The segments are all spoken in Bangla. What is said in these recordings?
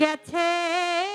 গেছে।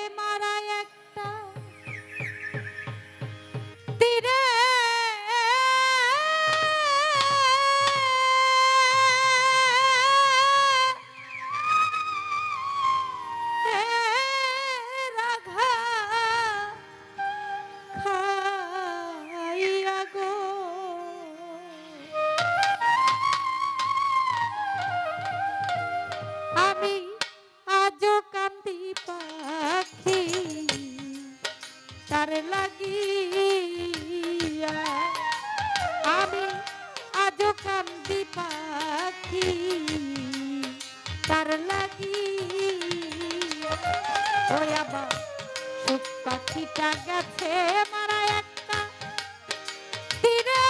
পাখিটা গেছে মারা একটা তীরে।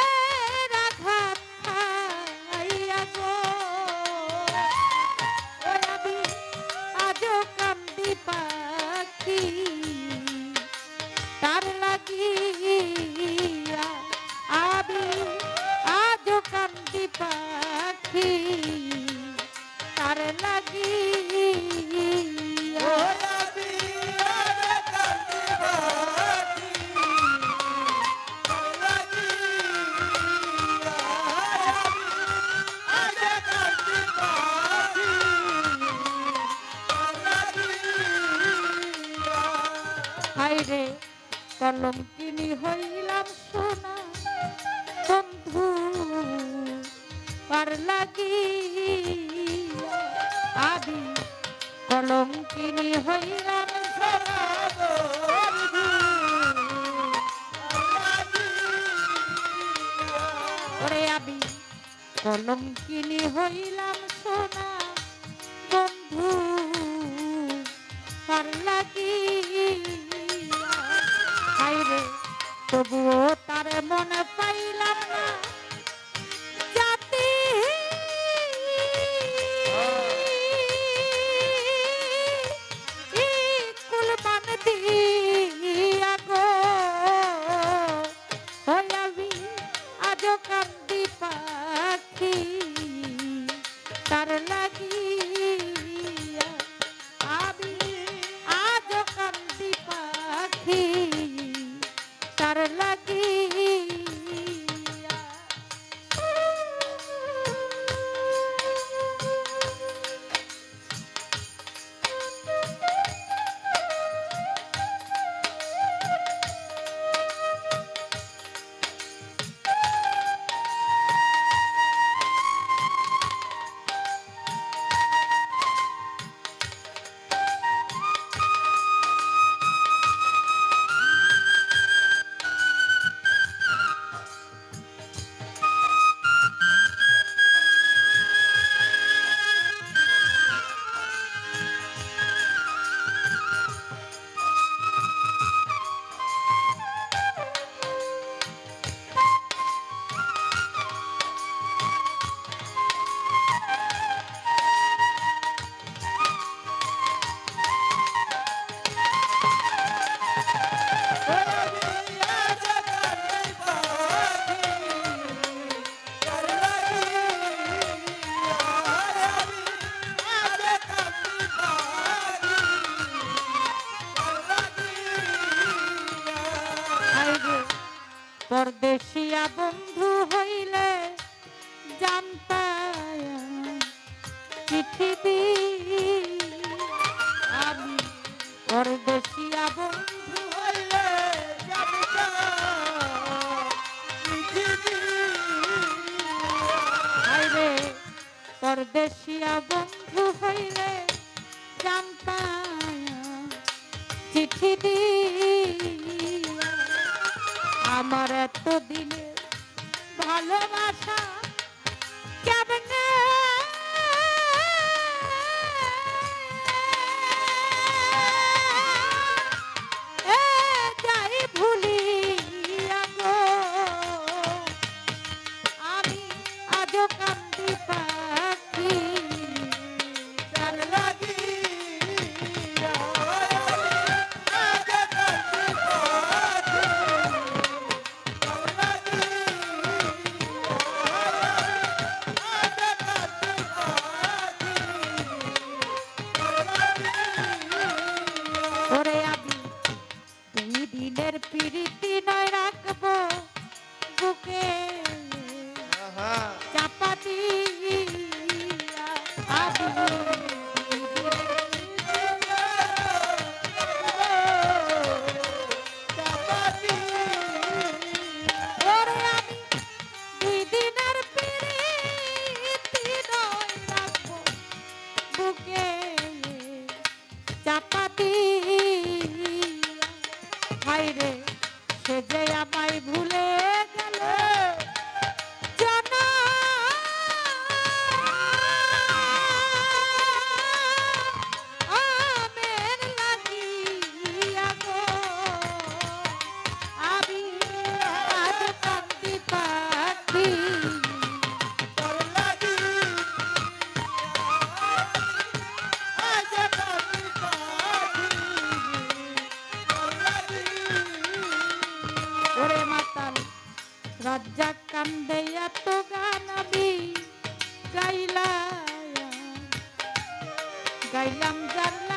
এ কলম কিনি হইলাম সোনা। বন্ধু পার লাগি আদি কলম কিনি হইলাম সোনা বন্ধু, ওরে আমি কলম কিনি হইলাম সোনা। বন্ধু পার লাগি হাইরে তবুও তার মনে পাইলাম না। জাতি কুলমান দিয়া গো। ওই আমি কান্দি পাখি। তার লাগিয়া পরদেশিয়া বন্ধু হইলে জানতাম, চিঠি আমি পরদেশিয়া বন্ধু হইলে হাইরে পরদেশিয়া বন্ধু হইলে জানতাম, চিঠি দিয়া আমার এত দিনে ভালোবাসা। হায়রে রাজ্জা কান্দে এত গান আমি গাইলা গাইলাম যার